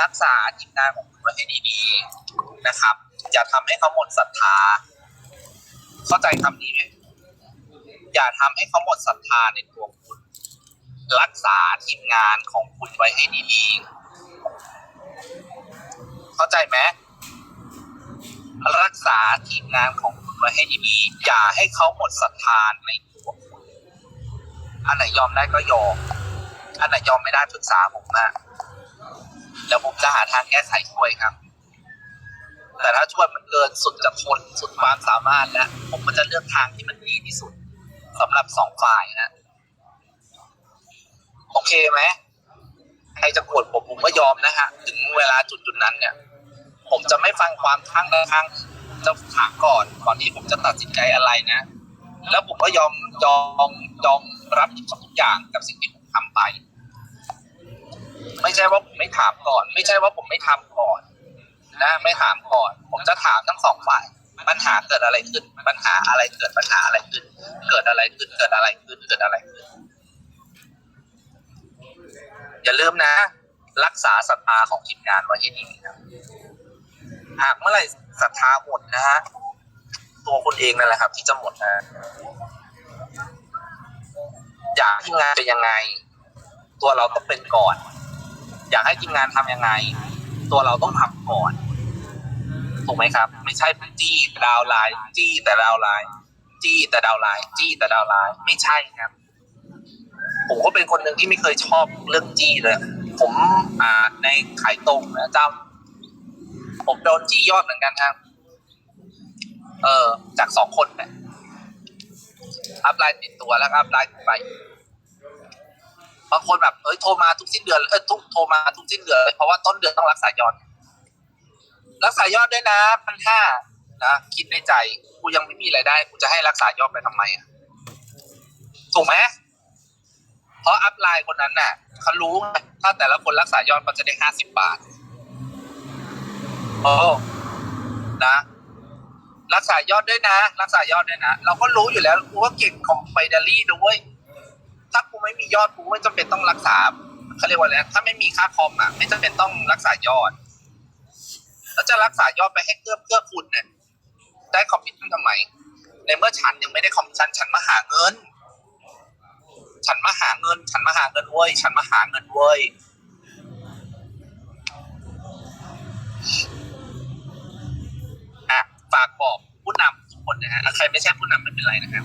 รักษาทีมงานของคุณไว้ให้ดีๆนะครับ อย่าทำให้เขาหมดศรัทธา เข้าใจคำนี้ไหมอย่าทำให้เขาหมดศรัทธาในตัวคุณ รักษาทีมงานของคุณไว้ให้ดีๆเข้าใจไหมรักษาทีมงานของคุณไว้ให้ดีๆอย่าให้เขาหมดศรัทธาในตัวคุณอันไหนยอมได้ก็ยอมอันไหนยอมไม่ได้ปรึกษาผมนะ แล้วผมจะหาทางแก้ไขช่วยครับ แต่ถ้าช่วยมันเกินสุดจะทนสุดความสามารถแล้วผมก็จะเลือกทางที่มันดีที่สุดสำหรับสองฝ่ายนะโอเคไหมใครจะโกรธผมผมก็ยอมนะฮะ ถึงเวลาจุดจุดนั้นเนี่ย ผมจะไม่ฟังความข้างใดข้างจะถามก่อนก่อนที่ผมจะตัดสินใจอะไรนะ แล้วผมก็ยอมยอมยอมรับผิดชอบทุกอย่างกับสิ่งที่ผมทำไป ไม่ใช่ว่าผมไม่ถามก่อน ไม่ใช่ว่าผมไม่ทำก่อนนะไม่ถามก่อน ผมจะถามทั้งสองฝ่าย ปัญหาเกิดอะไรขึ้น ปัญหาอะไรเกิดปัญหาอะไรขึ้น เกิดอะไรขึ้น เกิดอะไรขึ้น เกิดอะไรขึ้น อย่าลืมนะ รักษาศรัทธาของทีมงานไว้ให้ดีครับหากเมื่อไหร่ศรัทธาหมดนะฮะตัวคุณเองนั่นแหละครับ ที่จะหมดนะอยากทีมงานเป็นยังไง ตัวเราต้องเป็นก่อน อยากให้ทีมงานทำยังไง ตัวเราต้องทำก่อนถูกไหมครับ ไม่ใช่จี้แต่ดาวไลน์จี้แต่ดาวไลน์จี้แต่ดาวไลน์จี้แต่ดาวไลน์ไม่ใช่ครับ ผมก็เป็นคนหนึ่งที่ไม่เคยชอบเรื่องจี้เลย ผมอ่านในขายตรงนะจำผมโดนจี้ยอดเหมือนกันครับ เออจากสองคนเนี่ยอัพไลน์ติดตัวแล้วก็อัพไลน์ไป บางคนแบบเอ้ยโทรมาทุกสิ้นเดือนเออทุกโทรมาทุกสิ้นเดือนเพราะว่าต้นเดือนต้องรักษายอด รักษายอดด้วยนะพันห้านะคิดในใจกูยังไม่มีรายได้กูจะให้รักษายอดไปทำไมอะถูกไหมเพราะอัพไลน์คนนั้นน่ะเขารู้ไงถ้าแต่ละคนรักษายอดเขาจะได้ห้าสิบบาทโอ้นะ รักษายอดด้วยนะ รักษายอดด้วยนะ เราก็รู้อยู่แล้วกูว่าเก่งของไฟเดลี่ด้วย ถ้ากูไม่มียอดกูไม่จำเป็นต้องรักษาเขาเรียกว่าอะไรถ้าไม่มีค่าคอมอะ ไม่จำเป็นต้องรักษายอด แล้วจะรักษายอดไปให้เกื้อเกื้อคุณเนี่ยได้คอมมิชชั่นทำไมในเมื่อฉันยังไม่ได้คอมมิชชั่นฉันมาหาเงิน ฉันมาหาเงิน ฉันมาหาเงินเว้ยฉันมาหาเงินเว้ยอะฝากบอกผู้นำทุกคนนะฮะอะใครไม่ใช่ผู้นำไม่เป็นไรนะครับ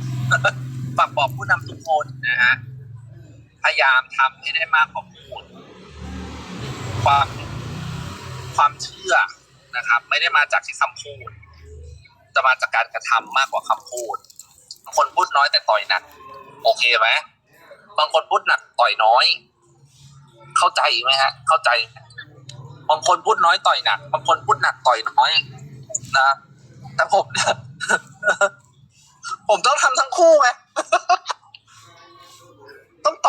ฝากบอกผู้นำทุกคนนะฮะ พยายามทำให้ได้มากกว่าพูดความความเชื่อนะครับ ไม่ได้มาจากที่คำพูดจะมาจากการกระทำมากกว่าคำพูดบางคนพูดน้อยแต่ต่อยหนักโอเคไหมบางคนพูดหนักต่อยน้อย เข้าใจไหมฮะ เข้าใจ บางคนพูดน้อยต่อยหนัก บางคนพูดหนักต่อยน้อย นะแต่ผมเนี่ยผมต้องทำทั้งคู่ไง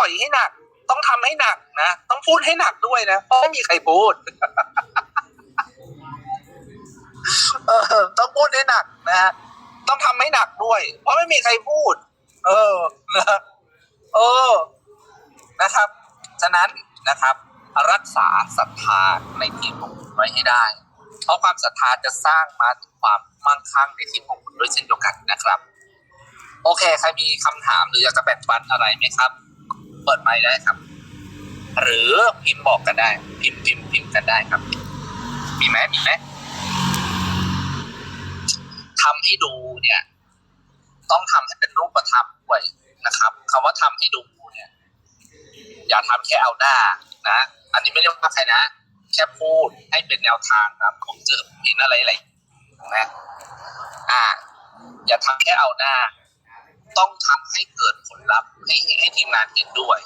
ต่อยให้หนัก ต้องทำให้หนักนะ ต้องพูดให้หนักด้วยนะ เพราะไม่มีใครพูดเออต้องพูดให้หนักนะฮะต้องทำให้หนักด้วย เพราะไม่มีใครพูด เออนะเออ นะครับ ฉะนั้นนะครับ รักษาศรัทธาในทีมของคุณไว้ให้ได้ เพราะความศรัทธาจะสร้างมาถึงความมั่งคั่งในทีมของคุณด้วยเช่นเดียวกันนะครับ โอเค ใครมีคำถามหรืออยากจะแบ่งปันอะไรไหมครับ เปิดไมค์ได้ครับ หรือพิมพ์บอกกันได้ พิมพ์พิมพ์พิมพ์กันได้ครับ มีไหมมีไหมทำให้ดูเนี่ย ต้องทำให้เป็นรูปธรรมด้วยนะครับคำว่าทำให้ดูเนี่ย อย่าทำแค่เอาหน้านะอันนี้ไม่เรียกว่าใครนะแค่พูดให้เป็นแนวทางครับผมเจอเห็นอะไรอะไรนะอ่า อย่าทำแค่เอาหน้า ต้องทำให้เกิดผลลัพธ์ให้ให้ทีมงานเห็นด้วย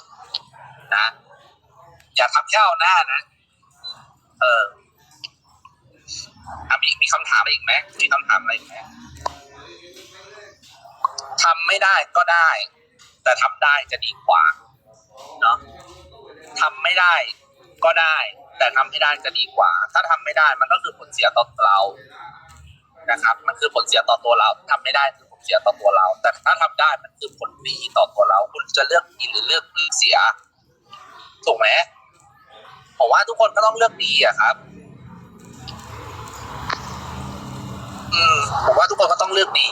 นะ อย่าทำแค่เอาหน้านะ เอออมีมีคำถามอะไรอีกไหมมีคำถามอะไรอีกไหมทำไม่ได้ก็ได้ แต่ทำได้จะดีกว่าเนาะทำไม่ได้ก็ได้ แต่ทำให้ได้จะดีกว่า ถ้าทำไม่ได้มันก็คือผลเสียต่อเรานะครับ มันคือผลเสียต่อตัวเราทำไม่ได้คือ เสียต่อตัวเรา แต่ถ้าทำได้มันคือผลดีต่อตัวเรา คุณจะเลือกดีหรือเลือกเสีย ถูกไหมผมว่าทุกคนก็ต้องเลือกดีอะครับ อืมผมว่าทุกคนก็ต้องเลือกดี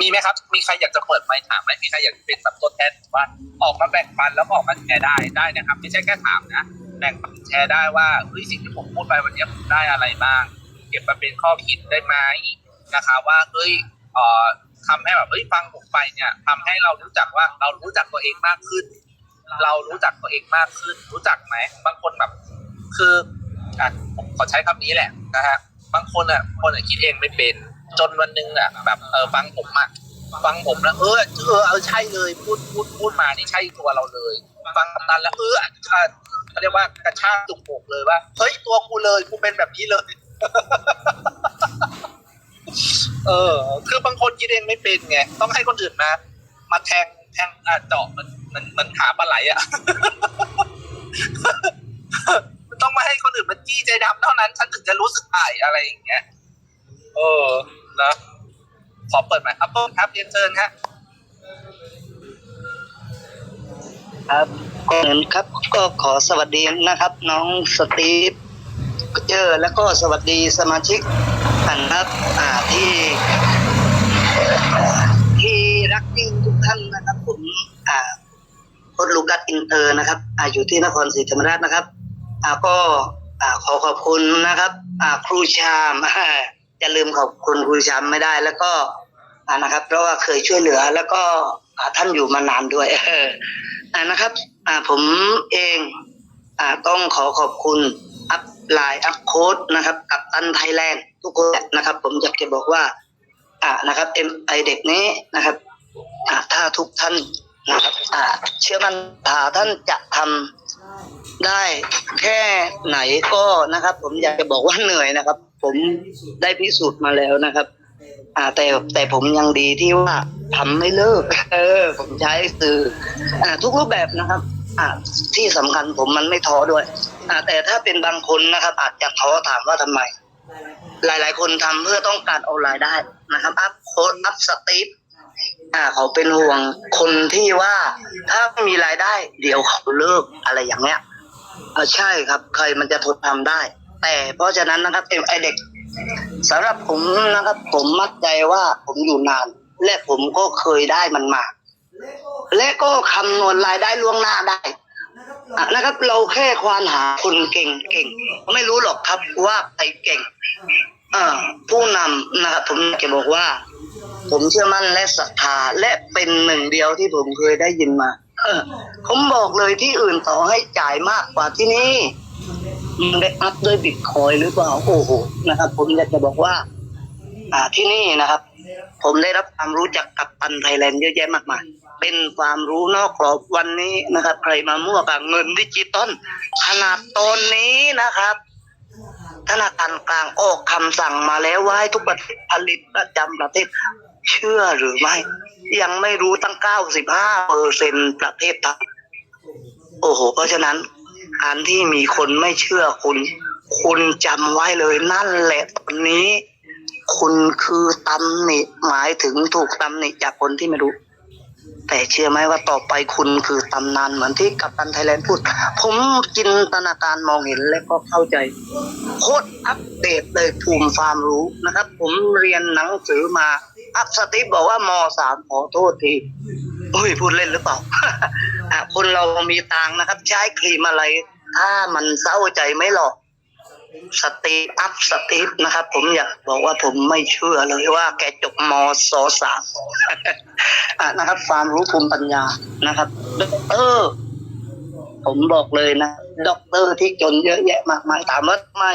มีไหมครับ มีใครอยากจะเปิดไมค์ถามไหมมีใครอยากเป็นแบบตัวแทนว่าออกมาแบ่งปันแล้วออกมาแชร์ได้ได้นะครับ ไม่ใช่แค่ถามนะ แบ่งปันแชร์ได้ว่าเฮ้ยสิ่งที่ผมพูดไปวันนี้ผมได้อะไรบ้าง เก็บมาเป็นข้อคิดได้ไหมนะคะว่าเฮ้ยเอ่อทำให้แบบเฮ้ยฟังผมไปเนี่ยทำให้เรารู้จักว่าเรารู้จักตัวเองมากขึ้น เรารู้จักตัวเองมากขึ้น รู้จักไหมบางคนแบบ คืออะผมขอใช้คำนี้แหละนะฮะบางคนอะคนอะคิดเองไม่เป็น จนวันหนึงอะแบบเออฟังผมอะฟังผมแล้วเออเออเออใช่เลยพูดพูดพูดมานี่ใช่ตัวเราเลย ฟังกำนันแล้วเอออะ เขาเรียกว่ากระชากจุกอกเลยว่าเฮ้ยตัวกูเลยกูเป็นแบบนี้เลย เออ คือบางคนคิดเองไม่เป็นไงต้องให้คนอื่นมามาแทงแทงอะเจาะมันมันมันหาปลาไหลอะต้องมาให้คนอื่นมาจี้ใจดำเท่านั้น ฉันถึงจะรู้สึกได้อะไรอย่างเงี้ยเออนะขอเปิดไหมครับเพิ่มครับเรียนเชิญฮะครับ ก่อนอื่นครับ ก็ขอสวัสดีนะครับ น้องสตีฟเจอแล้วก็สวัสดีสมาชิกท่านครับอ่าที่ที่รักยิ่งทุกท่านนะครับผมอ่าพดลูกัสอินเตอร์นะครับอ่าอยู่ที่นครศรีธรรมราชนะครับอ่าก็อ่าขอขอบคุณนะครับ อ่าครูชามจะลืมขอบคุณครูชามไม่ได้แล้วก็อ่านะครับ เพราะว่าเคยช่วยเหลือแล้วก็ท่านอยู่มานานด้วยอ่านะครับ อ่าผมเองอ่าต้องขอขอบคุณอัพไลน์อัพโค้ดนะครับกับตันไทยแลนด์ทุกคนนะครับ ผมอยากจะบอกว่าอ่านะครับเอ็มไอเด็กนี้นะครับอ่าถ้าทุกท่านนะครับอ่าเชื่อมั่นถ้าท่านจะทำได้แค่ไหนก็นะครับ ผมอยากจะบอกว่าเหนื่อยนะครับ ผมได้พิสูจน์มาแล้วนะครับ อ่าแต่แต่ผมยังดีที่ว่าทำไม่เลิก เออ ผมใช้สื่ออ่าทุกรูปแบบนะครับ อ่าที่สำคัญผมมันไม่ท้อด้วยอ่าแต่ถ้าเป็นบางคนนะครับ อาจจะท้อถามว่าทำไม หลาย ๆ คนทำเพื่อต้องการเอารายได้นะครับ อัพโค้ดอัพสตีฟอ่าเขาเป็นห่วงคนที่ว่าถ้าไม่มีรายได้ เดี๋ยวเขาเลิกอะไรอย่างเงี้ยอ่าใช่ครับ ใครมันจะทนทำได้ แต่เพราะฉะนั้นนะครับเอ็มไอเด็กสำหรับผมนะครับ ผมมั่นใจว่าผมอยู่นาน และผมก็เคยได้มันมา และก็คำนวณรายได้ล่วงหน้าได้อะนะครับ เราแค่ควานหาคนเก่งเก่งไม่รู้หรอกครับว่าใครเก่งอ่าผู้นำนะครับผมอยากจะบอกว่า ผมเชื่อมั่นและศรัทธาและเป็นหนึ่งเดียวที่ผมเคยได้ยินมาเออผมบอกเลยที่อื่นต่อให้จ่ายมากกว่าที่นี่มันได้อัพด้วยบิตคอยน์หรือเปล่าโอ้โหนะครับ ผมอยากจะบอกว่า อ่าที่นี่นะครับ ผมได้รับความรู้จากกัปตันไทยแลนด์เยอะแยะมากมาย เป็นความรู้นอกกรอบวันนี้นะครับ ใครมามั่วกับเงินดิจิตอลขนาดตอนนี้นะครับธนาคารกลางออกคำสั่งมาแล้วว่าให้ทุกประเทศผลิตประจำประเทศเชื่อหรือไม่ ยังไม่รู้ตั้ง 95เปอร์เซ็นประเทศไทยโอ้โห เพราะฉะนั้นการที่มีคนไม่เชื่อคุณ คุณจำไว้เลยนั่นแหละตอนนี้ คุณคือตำหนิหมายถึงถูกตำหนิจากคนที่ไม่รู้ แต่เชื่อไหมว่าต่อไปคุณคือตำนานเหมือนที่กัปตันไทยแลนด์พูด ผมจินตนาการมองเห็นและก็เข้าใจ โคตรอัปเดตเลยภูมิความรู้นะครับ ผมเรียนหนังสือมา อัพสติบอกว่ามสามขอโทษทีเฮ้ยพูดเล่นหรือเปล่าคนเรามีตังนะครับ ใช้ครีมอะไร ถ้ามันเศร้าใจไม่หรอกสตีฟอัพสตีฟนะครับ ผมอยากบอกว่าผมไม่เชื่อเลยว่าแกจบมศสาม อะนะครับ ความรู้ภูมิปัญญานะครับด็อกเตอร์ผมบอกเลยนะด็อกเตอร์ที่จนเยอะแยะมากมายถามว่าทำไม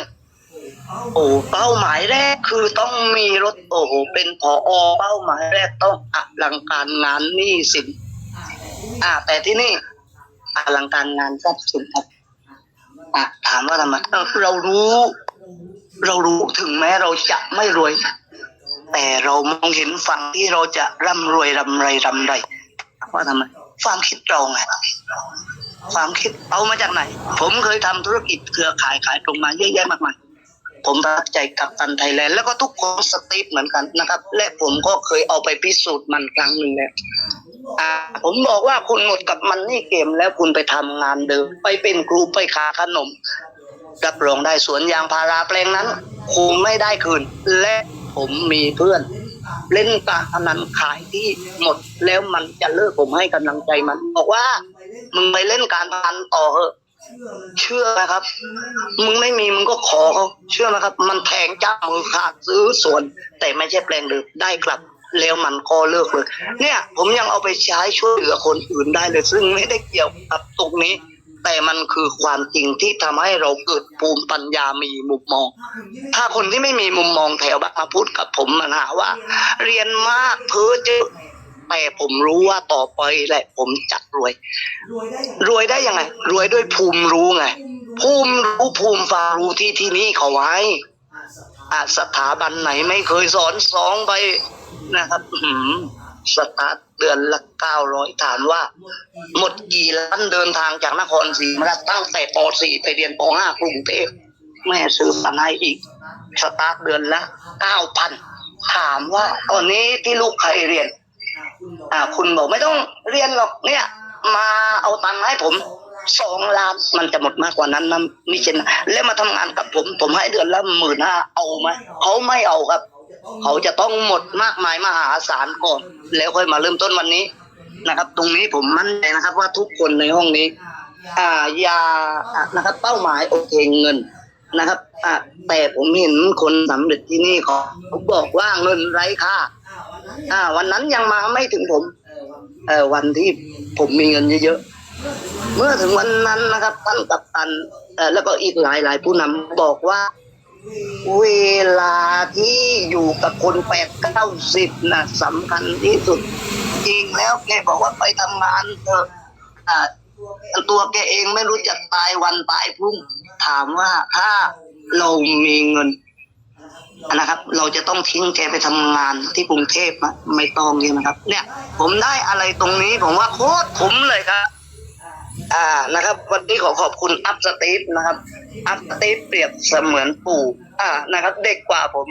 โอ้เป้าหมายแรกคือต้องมีรถโอ้โหเป็นพออเป้าหมายแรกต้องอลังการงานหนี้สินอ่า แต่ที่นี่อลังการงานทรัพย์สินครับอะถามว่าทำไมเออเรารู้ เรารู้ถึงแม้เราจะไม่รวย แต่เรามองเห็นฝั่งที่เราจะร่ำรวยร่ำไรรำไรว่าทำไมความคิดเราไงความคิดเอามาจากไหน ผมเคยทำธุรกิจเครือข่ายขายตรงมาเยอะแยะมากมายผมประทับใจกับตันไทยแลนด์แล้วก็ทุกคนสตีฟเหมือนกันนะครับ และผมก็เคยเอาไปพิสูจน์มันครั้งหนึ่งแล้วอ่าผมบอกว่าคุณหมดกับมันนี่เกมแล้วคุณไปทำงานเดิม ไปเป็นครูไปขายขนมรับรองได้สวนยางพาราแปลงนั้น คุณไม่ได้คืนและ ผมมีเพื่อน เล่นการพนันขายที่หมดแล้วมันจะเลิกผมให้กำลังใจมัน บอกว่า มึงไปเล่นการพนันต่อเถอะเชื่อไหมครับ มึงไม่มีมึงก็ขอเขาเชื่อไหมครับ มันแทงจ้ามือขาดซื้อสวน แต่ไม่ใช่แปลงเดิมได้กลับ แล้วมันก็เลิกเลย เนี่ย ผมยังเอาไปใช้ช่วยเหลือคนอื่นได้เลย ซึ่งไม่ได้เกี่ยวกับตรงนี้ แต่มันคือความจริงที่ทำให้เราเกิดภูมิปัญญามีมุมมอง ถ้าคนที่ไม่มีมุมมองแถวบ้านมาพูดกับผมมันหาว่า เรียนมากเพ้อเจอแต่ผมรู้ว่าต่อไปแหละผมจะรวย รวยได้ยังไง รวยด้วยภูมิรู้ไง ภูมิรู้ภูมิฟารู้ที่ที่นี่เขาไว้อะสถาบันไหนไม่เคยสอนสองไปนะครับอื้อหือ สตาร์ทเดือนละเก้าร้อยถามว่า หมดกี่ล้านเดินทางจากนครศรีธรรมราชตั้งแต่ป .4 ไปเรียนป .5 กรุงเทพแม่ซื้อปันให้อีก สตาร์ทเดือนละเก้าพันถามว่าตอนนี้ที่ลูกใครเรียน อ่า คุณบอกไม่ต้องเรียนหรอกเนี่ย มาเอาตังค์ให้ผมสองล้านมันจะหมดมากกว่านั้นนะมิเช่นนั้นแล้วมาทำงานกับผม ผมให้เดือนละหมื่นห้าเอาไหมเขาไม่เอาครับ เขาจะต้องหมดมากมายมหาศาลก่อน แล้วค่อยมาเริ่มต้นวันนี้นะครับ ตรงนี้ผมมั่นใจนะครับ ว่าทุกคนในห้องนี้ อ่ายานะครับ เป้าหมายโอเคเงินนะครับอ่าแต่ผมเห็นคนสำเร็จที่นี่เขาบอกว่าเงินไร้ค่าอ่า วันนั้นยังมาไม่ถึงผม เออวันที่ผมมีเงินเยอะๆเมื่อถึงวันนั้นนะครับท่านกับตันแล้วก็อีกหลายหลายผู้นำบอกว่า เวลาที่อยู่กับคนแปดเก้าสิบนะสำคัญที่สุด จริงแล้วแกบอกว่าไปทำงานเถอะตัวแกเองไม่รู้จักตายวันตายพรุ่ง ถามว่าถ้าเรามีเงินนะครับ เราจะต้องทิ้งแกไปทำงานที่กรุงเทพนะไม่ต้องใช่ไหมครับ เนี่ย ผมได้อะไรตรงนี้ผมว่าโคตรคุ้มเลยครับ อ่านะครับ วันนี้ขอขอบคุณอัพสตีฟนะครับ อัพสตีฟเปรียบเสมือนปู่ อ่านะครับ เด็กกว่าผม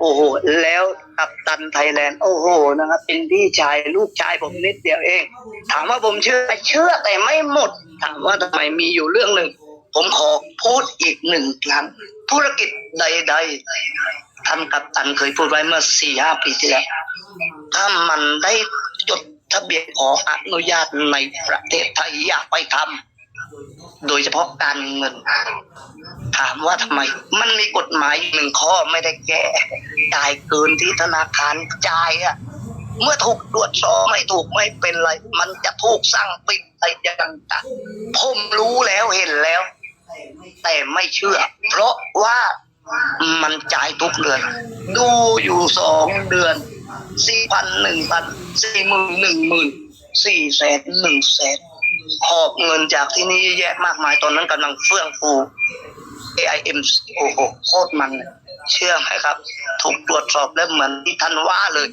โอ้โห แล้วกัปตันไทยแลนด์โอ้โหนะครับ เป็นพี่ชายลูกชายผมนิดเดียวเอง ถามว่าผมเชื่อไหมเชื่อแต่ไม่หมด ถามว่าทำไมมีอยู่เรื่องหนึ่ง ผมขอพูดอีกหนึ่งครั้ง ธุรกิจใด ๆท่านกัปตันเคยพูดไว้เมื่อสี่ห้าปีที่แล้วถ้ามันได้จด ทะเบียนขออนุญาตในประเทศไทยอยากไปทำโดยเฉพาะการเงิน ถามว่าทำไม มันมีกฎหมายหนึ่งข้อไม่ได้แก้จ่ายเกินที่ธนาคารจ่ายอะเมื่อถูกตรวจสอบไม่ถูกไม่เป็นไร มันจะถูกสั่งปิดอะไรต่างๆผมรู้แล้วเห็นแล้ว แต่ไม่เชื่อ เพราะว่ามันจ่ายทุกเดือน ดูอยู่สองเดือน สี่พันหนึ่งพันสี่หมื่นหนึ่งหมื่นสี่แสนหนึ่งแสนหอบเงินจากที่นี่เยอะแยะมากมายตอนนั้นกำลังเฟื่องฟู AIM โอ้โหโคตรมัน เชื่อไหมครับ ถูกตรวจสอบแล้วเหมือนที่ท่านว่าเลย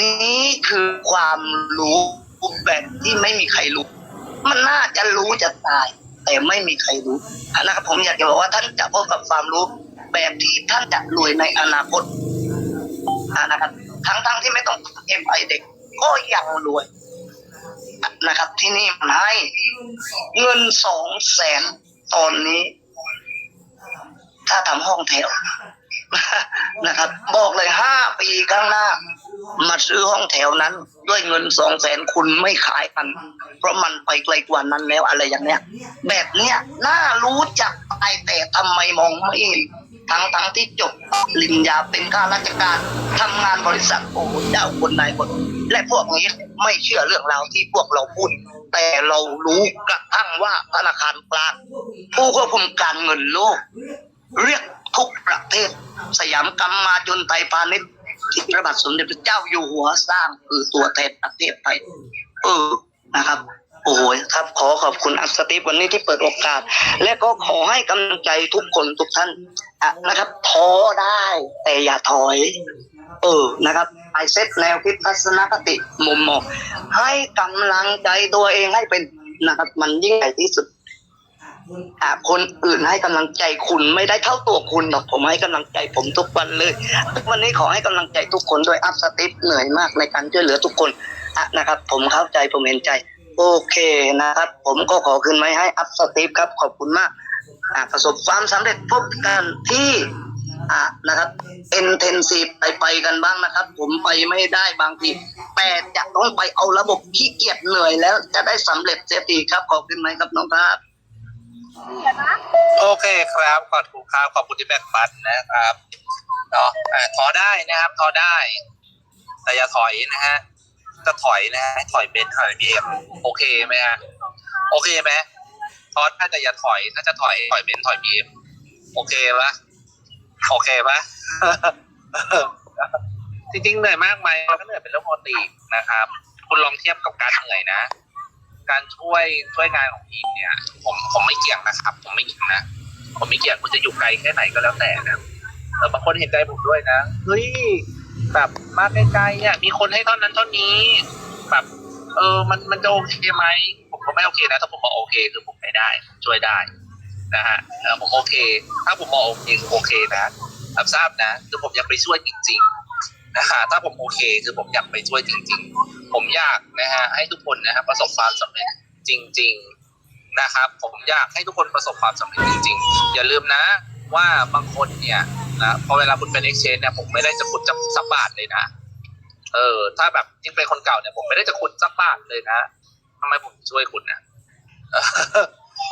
นี่คือความรู้แบบที่ไม่มีใครรู้ มันน่าจะรู้จะตาย แต่ไม่มีใครรู้อนะครับผมอยากจะบอกว่าท่านจะพบกับความรู้ แบบที่ท่านจะรวยในอนาคตอนะครับ ทั้งทั้งๆที่ไม่ต้องเอ็มไอเด็ก ก็ยังรวยนะครับ ที่นี่มันให้เงินสองแสนตอนนี้ ถ้าทำห้องแถวนะครับ บอกเลยห้าปีข้างหน้า มาซื้อห้องแถวนั้น ด้วยเงินสองแสนคุณไม่ขายมัน เพราะมันไปไกลกว่านั้นแล้วอะไรอย่างเนี้ย แบบเนี้ยน่ารู้จักไปแต่ทำไมมองไม่เห็น ทั้งทั้งที่จบปริญญาเป็นข้าราชการทำงานบริษัทโอ้โหเจ้าคนนายคนและพวกนี้ไม่เชื่อเรื่องราวที่พวกเราพูดแต่เรารู้กระทั่งว่าธนาคารกลางผู้ควบคุมการเงินโลก เรียกทุกประเทศ สยามกรรมาจนไทยพาณิชย์ที่พระบาทสมเด็จพระเจ้าอยู่หัวสร้างคือตัวแทนประเทศไทยเออนะครับโอ้โหครับขอขอบคุณอัสติฟวันนี้ที่เปิดโอกาส และก็ขอให้กำลังใจทุกคนทุกท่าน นะครับท้อได้ แต่อย่าถอย เออนะครับไอเซตแนวคิดทัศนคติมุมมองให้กำลังใจตัวเองให้เป็นนะครับ มันยิ่งใหญ่ที่สุดอ่าคนอื่นให้กำลังใจคุณไม่ได้เท่าตัวคุณหรอกผมให้กำลังใจผมทุกวันเลย วันนี้ขอให้กำลังใจทุกคนด้วยอัพสติปเหนื่อยมากในการช่วยเหลือทุกคนอะนะครับ ผมเข้าใจผมเห็นใจ โอเคนะครับ ผมก็ขอคืนไว้ให้อัพสติปครับขอบคุณมาก ประสบความสำเร็จพบกันที่อ่านะครับ intensive ไปไปกันบ้างนะครับ ผมไปไม่ได้บางทีแต่จะต้องไปเอาระบบขี้เกียจเหนื่อยแล้วจะได้สำเร็จเสียทีครับขอบคุณไหมครับน้องครับ โอเคครับขอบคุณครับขอบคุณที่แบ่งปันนะครับเนาะอ่าถอได้นะครับถอได้ แต่อย่าถอยนะฮะจะถอยนะฮะให้ถอยเบนถอยบีเอ็มโอเคไหมฮะโอเคไหม ถอดถ้าจะอย่าถอยถ้าจะถอยถอยเบนถอยบีมโอเคปะโอเคปะจริงๆเหนื่อยมากไหมมันก็เหนื่อยเป็นเรื่องปกตินะครับ คุณลองเทียบกับการเหนื่อยนะ การช่วยช่วยงานของทีมเนี่ย ผมผมไม่เกี่ยงนะครับ ผมไม่เกี่ยงนะผมไม่เกี่ยงคุณจะอยู่ไกลแค่ไหนก็แล้วแต่นะเออบางคนเห็นใจผมด้วยนะเฮ้ยแบบมาไกลๆเนี่ยมีคนให้เท่านั้นเท่านี้แบบเออมันมันจะโอเคไหม ผมไม่โอเคนะถ้าผมบอกโอเคคือผมไม่ได้ช่วยได้นะฮะผมโอเค ถ้าผมบอกโอเคคือโอเคนะรับทราบนะคือผมอยากไปช่วยจริงๆนะฮะถ้าผมโอเคคือผมอยากไปช่วยจริง ๆ ผมอยากนะฮะให้ทุกคนนะฮะประสบความสำเร็จจริง ๆนะครับ ผมอยากให้ทุกคนประสบความสำเร็จจริง ๆ อย่าลืมนะว่าบางคนเนี่ยนะพอเวลาคุณเป็น exchange เนี่ยผมไม่ได้จะคุณจะสักบาทเลยนะเออถ้าแบบยิ่งเป็นคนเก่าเนี่ยผมไม่ได้จะคุณสักบาทเลยนะำไมผมช่วยคุณนะ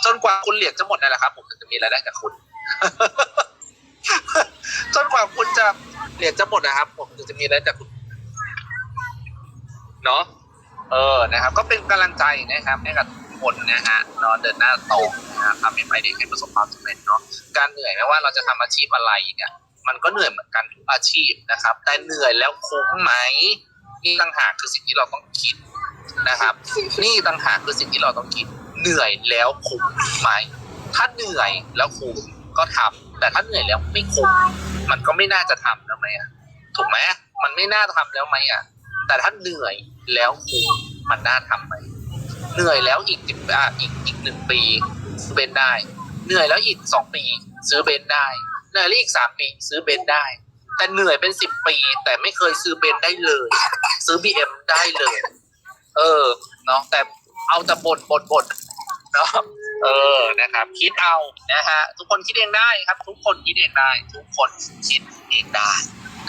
จนกว่าคุณเหรียญจะหมดนั่นแหละครับ ผมถึงจะมีรายได้จากคุณ จนกว่าคุณจะเหรียญจะหมดนะครับ ผมถึงจะมีรายได้จากคุณเนาะเออนะครับ ก็เป็นกำลังใจนะครับให้กับทุกคนนะฮะเนาะเดินหน้าโตนะครับทำให้ไปได้ให้ประสบความสำเร็จเนาะการเหนื่อยไม่ว่าเราจะทำอาชีพอะไรเนี่ยมันก็เหนื่อยเหมือนกันทุกอาชีพนะครับ แต่เหนื่อยแล้วคุ้มไหมนี่ต่างหากคือสิ่งที่เราต้องคิด นะครับ นี่ต่างหากคือสิ่งที่เราต้องคิดเหนื่อยแล้วคุ้มไหมถ้าเหนื่อยแล้วคุ้มก็ทำแต่ถ้าเหนื่อยแล้วไม่คุ้มมันก็ไม่น่าจะทำแล้วไหมอะถูกไหมมันไม่น่าทำแล้วไหมอะ แต่ถ้าเหนื่อยแล้วคุ้มมันน่าทำไหมเหนื่อยแล้วอีกสิบอะอีกอีกหนึ่งปีซื้อเบนได้ เหนื่อยแล้วอีกสองปี ซื้อเบนได้เหนื่อยแล้วอีกสามปีซื้อเบนได้ แต่เหนื่อยเป็นสิบปี แต่ไม่เคยซื้อเบนได้เลย ซื้อบีเอ็มได้เลย เออเนาะแต่เอาแต่บ่นบ่นบ่นเนาะเออนะครับ คิดเอานะฮะทุกคนคิดเองได้ครับ ทุกคนคิดเองได้ ทุกคนคิดเองได้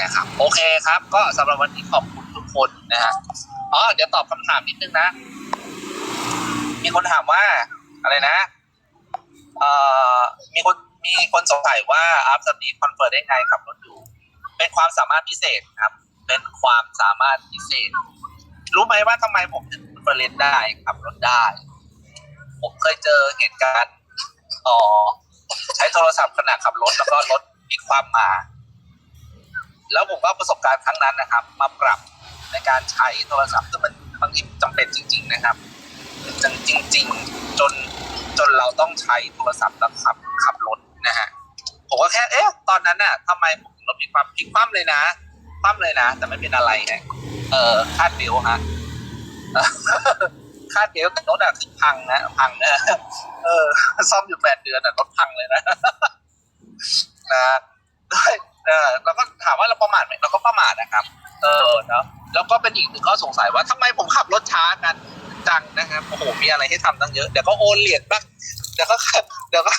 นะครับ โอเคครับ ก็สำหรับวันนี้ขอบคุณทุกคนนะฮะอ๋อเดี๋ยวตอบคำถามนิดนึงนะ มีคนถามว่าอะไรนะเอ่อมีคนมีคนสงสัยว่าอัพสตีคอนเฟิร์ได้ไงขับรถดู เป็นความสามารถพิเศษครับ เป็นความสามารถพิเศษ รู้ไหมว่าทำไมผมถึงเฟอเรนได้ขับรถได้ ผมเคยเจอเหตุการณ์อ๋อใช้โทรศัพท์ขณะขับรถแล้วก็รถมีความมา แล้วผมก็ประสบการณ์ครั้งนั้นนะครับ มาปรับในการใช้โทรศัพท์ซึ่มันบางทีจำเป็นจริง ๆ นะครับจริงจริงๆจนจนเราต้องใช้โทรศัพท์แล้วขับขับรถนะฮะผมก็แค่เอ๊ะตอนนั้นน่ะทำไมผมรถพลิกความพลิกคว่ำเลยนะ คว่ำเลยนะ แต่ไม่เป็นอะไรไงเออคาดเบลต์ฮะคาดเบลต์แต่รถอะพังนะพังนะเออ ซ่อมอยู่แปดเดือนอะรถพังเลยนะนะด้เออเราก็ถามว่าเราประมาทไหมเราก็ประมาทนะครับ เออเนาะแล้วก็เป็นอีกหนึ่งข้อสงสัยว่าทำไมผมขับรถช้ากันจังนะครับโอ้โหมีอะไรให้ทำตั้งเยอะเดี๋ยวก็โอนเหรียญบ้าง เดี๋ยวก็เดี๋ยวก็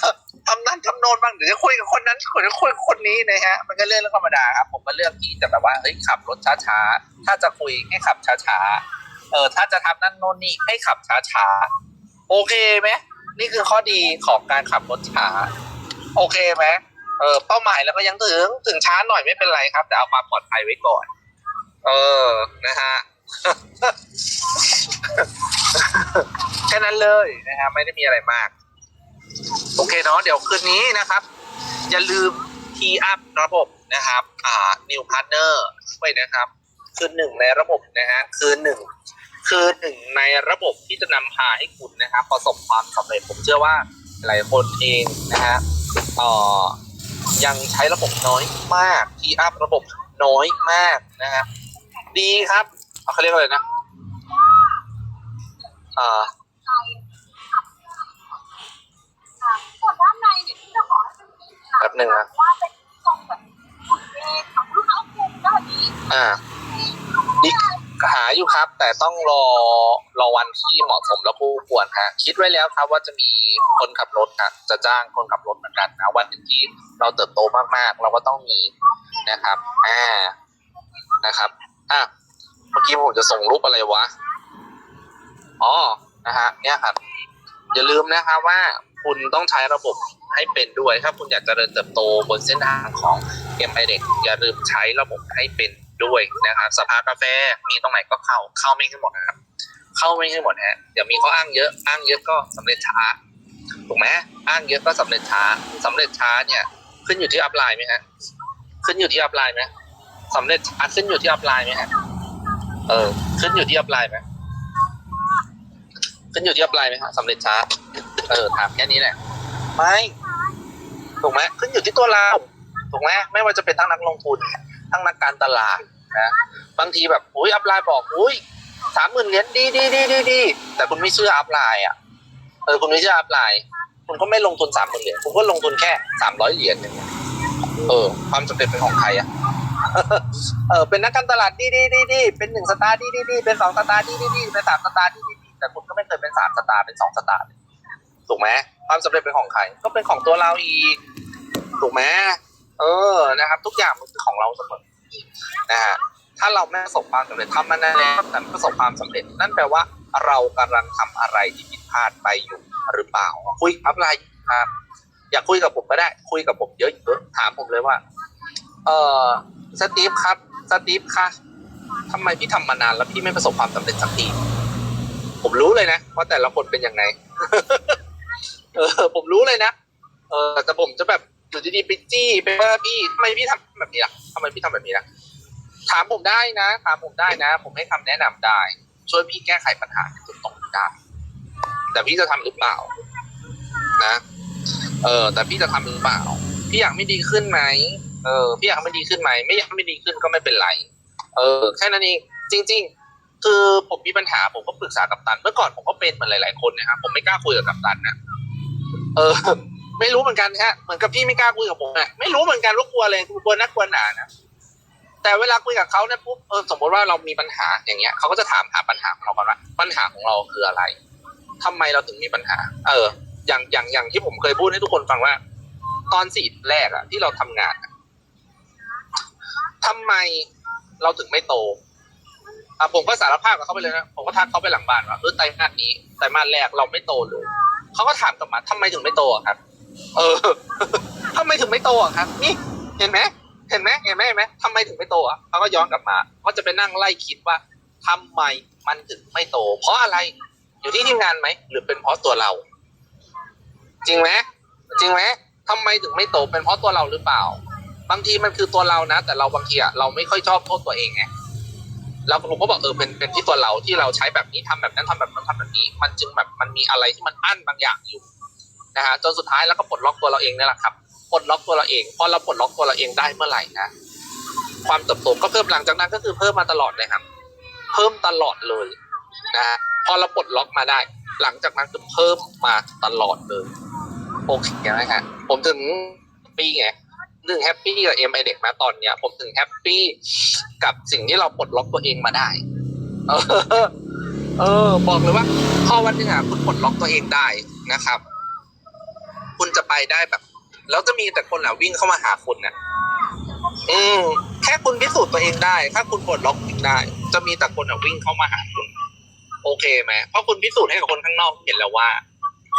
ทำนั่นทำโนนบ้างเดี๋ยวจะคุยกับคนนั้นเดี๋ยวจะคุยกับคนนี้นะฮะ มันก็เรื่องเรื่องธรรมดาครับ ผมก็เลือกที่จะแบบว่าเฮ้ยขับรถช้าๆ ถ้าจะคุยให้ขับช้าๆ เออ ถ้าจะทำนั่นโน่นนี่ให้ขับช้าๆ โอเคไหมนี่คือข้อดีของการขับรถช้า โอเคไหมเออ เป้าหมายแล้วก็ยังถึงถึงช้าหน่อยไม่เป็นไรครับ แต่เอาความปลอดภัยไว้ก่อน เออ นะฮะแค่นั้นเลยนะฮะไม่ได้มีอะไรมาก โอเคเนาะเดี๋ยวคืนนี้นะครับ อย่าลืมทีอัพระบบนะครับ อ่า new partner ด้วยนะครับ คือหนึ่งในระบบนะฮะคือหนึ่งคือหนึ่งในระบบที่จะนำพาให้คุณนะครับ ประสบความสำเร็จผมเชื่อว่าหลายคนเองนะฮะเอ่อยังใช้ระบบน้อยมากทีอัพระบบน้อยมากนะฮะดีครับเอาเขาเรียกว่าอะไรนะอ่า หนึ่งนะว่าเป็นทรงแบบคุณเองของลูกค้าโอเคแล้วนี้อ่านี่หาอยู่ครับ แต่ต้องรอรอวันที่เหมาะสมและคู่ควรฮะคิดไว้แล้วครับว่าจะมีคนขับรถครับจะจ้างคนขับรถเหมือนกันนะวันหนึ่งที่เราเติบโตมากๆ เราก็ต้องมีนะครับอ่านะครับอะเมื่อกี้ผมจะส่งรูปอะไรวะอ๋อนะฮะเนี่ยครับอย่าลืมนะครับว่า คุณต้องใช้ระบบให้เป็นด้วย ถ้าคุณอยากจเจริญเติบโตบนเส้นทางของเกมไอเด็กอย่าลืมใช้ระบบให้เป็นด้วยนะครับสภากาแฟมีตรงไหนก็เข้าเข้าไม่ขึ้นหมดนะครับ เข้าไม่ขึ้นหมดฮะเดี๋ยวมีขาอ้างเยอะอ้างเยอะก็สำเร็จช้าถูกไหมอ้างเยอะก็สำเร็จช้าสำเร็จช้าเนี่ยขึ้นอยู่ที่อัพไลน์ไหมฮะขึ้นอยู่ที่อัพไลน์ไหมสำเร็จช้าขึ้นอยู่ที่อัพไลน์ไหมฮะเออขึ้นอยู่ที่อัพไลน์ไหมขึ้นอยู่ที่อัพไลน์ไหมฮะสำเร็จช้า เออถามแค่นี้แหละไม่ถูกไหมขึ้นอยู่ที่ตัวเราถูกไหมไม่ว่าจะเป็นทั้งนักลงทุนทั้งนักการตลาดนะบางทีแบบอุ้ยอัพไลน์บอกอุ้ยสามหมื่นเหรียญดีดีดีดีดีแต่คุณไม่เชื่ออัพไลน์อะเออคุณไม่เชื่ออัพไลน์คุณก็ไม่ลงทุนสามหมื่นเหรียญคุณก็ลงทุนแค่สามร้อยเหรียญอย่างเงี้ยเออ ความสำเร็จเป็นของใครอะเออเป็นนักการตลาดดีดีดีดีเป็นหนึ่งสตาร์ดีดีดีเป็นสองสตาร์ดีดีดีเป็นสามสตาร์ดีดีดีแต่คุณก็ไม่เคยเป็นสามสตาร์เป็นสองสตาร์ ถูกไหมความสำเร็จเป็นของใครก็เป็นของตัวเราอีกถูกไหมเออนะครับ ทุกอย่างมันคือของเราเสมอนะฮะถ้าเราไม่ประสบความสำเร็จทำมันแล้วแต่ไม่ประสบความสำเร็จ นั่นแปลว่าเรากำลังทำอะไรที่ผิดพลาดไปอยู่หรือเปล่า คุยอัพไลน์ครับอยากคุยกับผมก็ได้ คุยกับผมเยอะๆถามผมเลยว่า เออสตีฟครับสตีฟคะทำไมพี่ทำมานานแล้วพี่ไม่ประสบความสำเร็จสักทีผมรู้เลยนะว่าแต่ละคนเป็นยังไง เออ ผมรู้เลยนะ เออแต่ผมจะแบบอยู่ดีๆไปจี้ไปว่าพี่ทำไมพี่ทำแบบนี้ล่ะทำไมพี่ทำแบบนี้ล่ะ ถามผมได้นะ ถามผมได้นะ ผมให้คำแนะนำได้ ช่วยพี่แก้ไขปัญหาในจุดตรงนี้ได้ แต่พี่จะทำหรือเปล่า นะ เออ แต่พี่จะทำหรือเปล่า พี่อยากไม่ดีขึ้นไหม เออ พี่อยากไม่ดีขึ้นไหม ไม่อยากไม่ดีขึ้นก็ไม่เป็นไร เออ แค่นั้นเอง จริง ๆคือผมมีปัญหาผมก็ปรึกษากัปตัน เมื่อก่อนผมก็เป็นเหมือนหลาย ๆ คนนะครับผมไม่กล้าคุยกับกัปตันนะ เออ ไม่รู้เหมือนกันฮะเหมือนกับพี่ไม่กล้าคุยกับผมอะไม่รู้เหมือนกันว่ากลัวอะไรกลัวนักกลัวหนานะแต่เวลาคุยกับเขาเนี่ยปุ๊บเออสมมติว่าเรามีปัญหาอย่างเงี้ยเขาก็จะถามหาปัญหาของเราก่อนว่าปัญหาของเราคืออะไรทำไมเราถึงมีปัญหา เออ อย่างอย่างอย่างที่ผมเคยพูดให้ทุกคนฟังว่า ตอนสี่แรกอะที่เราทำงานอะทำไมเราถึงไม่โตอะผมก็สารภาพกับเขาไปเลยนะผมก็ทักเขาไปหลังบ้านว่าเออไตรมาสนี้ไตรมาสแรกเราไม่โตเลย เขาก็ถามกลับมาทำไมถึงไม่โตอะครับ เออทำไมถึงไม่โตอะครับ นี่เห็นไหมเห็นไหมเห็นไหมเห็นไหมทำไมถึงไม่โตอะเขาก็ย้อนกลับมาก็จะไปนั่งไล่คิดว่าทำไมมันถึงไม่โต เพราะอะไรอยู่ที่ทีมงานไหมหรือเป็นเพราะตัวเรา จริงไหมจริงไหมทำไมถึงไม่โตเป็นเพราะตัวเราหรือเปล่า บางทีมันคือตัวเรานะ แต่เราบางทีอะเราไม่ค่อยชอบโทษตัวเองไง เราผมก็บอกเออเป็นเป็นที่ตัวเราที่เราใช้แบบนี้ทำแบบนั้นทำแบบนั้นทำแบบนี้ มันจึงแบบมันมีอะไรที่มันอั้นบางอย่างอยู่นะฮะจนสุดท้ายแล้วก็ปลดล็อกตัวเราเองนี่แหละครับปลดล็อกตัวเราเองพอเราปลดล็อกตัวเราเองได้เมื่อไหร่นะความเติบโตก็เพิ่มหลังจากนั้นก็คือเพิ่มมาตลอดเลยครับ เพิ่มตลอดเลยนะฮะพอเราปลดล็อกมาได้ หลังจากนั้นคือเพิ่มมาตลอดเลยโอเคไหมฮะผมถึงปีไง หนึ่งแฮปปี้กับเอ็มไอเด็กนะตอนเนี้ย ผมถึงแฮปปี้กับสิ่งที่เราปลดล็อกตัวเองมาได้ เออ เออ บอกเลยว่าพอวันหนึ่งอะคุณปลดล็อกตัวเองได้นะครับ คุณจะไปได้แบบ แล้วจะมีแต่คนอะวิ่งเข้ามาหาคุณน่ะอืมแค่คุณพิสูจน์ตัวเองได้ ถ้าคุณปลดล็อกเองได้ จะมีแต่คนอะวิ่งเข้ามาหาคุณ โอเคไหมเพราะคุณพิสูจน์ให้กับคนข้างนอกเห็นแล้วว่า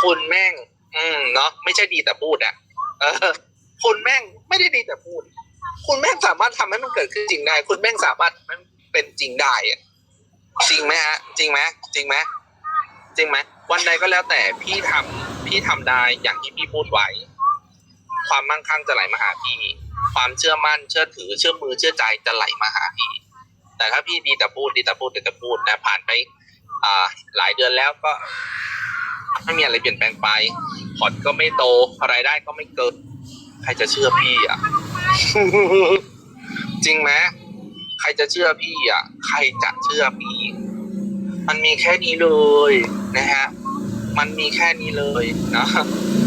คุณแม่ง อืมเนาะไม่ใช่ดีแต่พูดอะ เออ คุณแม่ง ไม่ได้ดีแต่พูด คุณแม่งสามารถทำให้มันเกิดขึ้นจริงได้ คุณแม่งสามารถมันเป็นจริงได้อะจริงไหมฮะ จริงไหมจริงไหมจริงไหมวันใดก็แล้วแต่พี่ทำพี่ทำได้อย่างที่พี่พูดไว้ ความมั่งคั่งจะไหลมาหาพี่ ความเชื่อมั่นเชื่อถือเชื่อมือเชื่อใจจะไหลมาหาพี่ แต่ถ้าพี่ดีแต่พูดดีแต่พูดดีแต่พูดนะผ่านไป อ่า หลายเดือนแล้วก็ไม่มีอะไรเปลี่ยนแปลงไปพอตก็ไม่โตรายได้ก็ไม่เกิน ใครจะเชื่อพี่อะ จริงไหมใครจะเชื่อพี่อะ ใครจะเชื่อพี่ มันมีแค่นี้เลยนะฮะ มันมีแค่นี้เลยนะ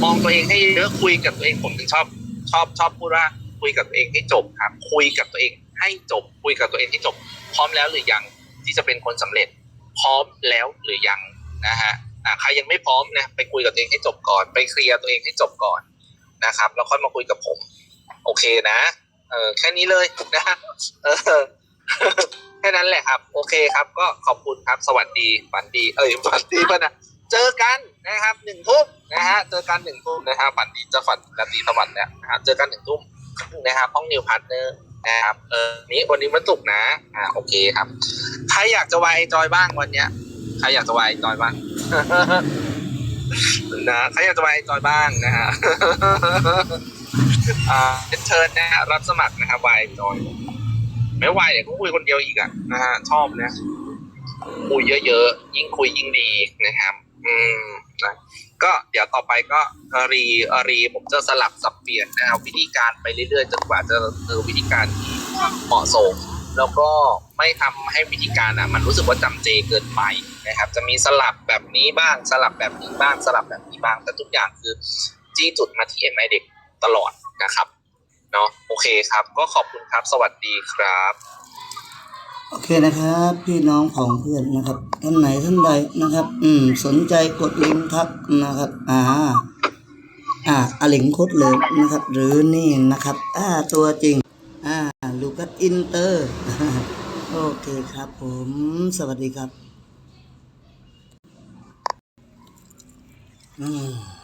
มองตัวเองให้เยอะคุยกับตัวเองผมถึงชอบ ชอบชอบพูดว่าคุยกับตัวเองให้จบครับ คุยกับตัวเองให้จบ คุยกับตัวเองให้จบ พร้อมแล้วหรือยังที่จะเป็นคนสำเร็จ พร้อมแล้วหรือยังนะฮะใครยังไม่พร้อมนะไปคุยกับตัวเองให้จบก่อน ไปเคลียร์ตัวเองให้จบก่อน นะครับ แล้วค่อยมาคุยกับผม โอเคนะเออแค่นี้เลยนะเออแค่นั้นแหละครับ โอเคครับ ก็ขอบคุณครับสวัสดีฝันดี เอ้ยฝันดีป่ะนะเจอกันนะครับหนึ่งทุ่มนะฮะเจอกันหนึ่งทุ่มนะฮะฝันดีจะฝันราตรีสวัสดีนะครับเจอกันหนึ่งทุ่มนะครับห้องนิวพาร์ทเนอร์นะครับเออนี้วันนี้วันศุกร์นะอ่าโอเคครับ ใครอยากจะวายจอยบ้างวันเนี้ย ใครอยากจะวายจอยบ้าง นะใครอยากจะวายจอยบ้างนะฮะอ่าเป็นเชิญนะฮะรับสมัครนะครับวายจอย ไม่ไหวเดี๋ยก็คุยคนเดียวอีกอะนะฮะชอบนะคุยเยอะๆยิ่งคุยยิ่งดีนะครับ อืมนะก็เดี๋ยวต่อไปก็รีรีผมจะสลับสับเปลี่ยนนะครับวิธีการไปเรื่อยๆจนกว่าจะเจอวิธีการที่เหมาะสม แล้วก็ไม่ทำให้วิธีการอะ มันรู้สึกว่าจำเจเกินไป นะครับ จะมีสลับแบบนี้บ้างสลับแบบนี้บ้างสลับแบบนี้บ้าง แต่ทุกอย่างคือจี้จุดมาที่เอ็มไอเด็กตลอดนะครับเนาะโอเคครับ ก็ขอบคุณครับสวัสดีครับ โอเคนะครับ พี่น้องของเพื่อนนะครับ ท่านไหนท่านใดนะครับ อืม สนใจกดลิงก์ทักนะครับ อ่า อ่าอลิงโคดเลยนะครับ หรือนี่นะครับ อ่าตัวจริง อ่าลูกัสอินเตอร์ โอเคครับผม สวัสดีครับ อืม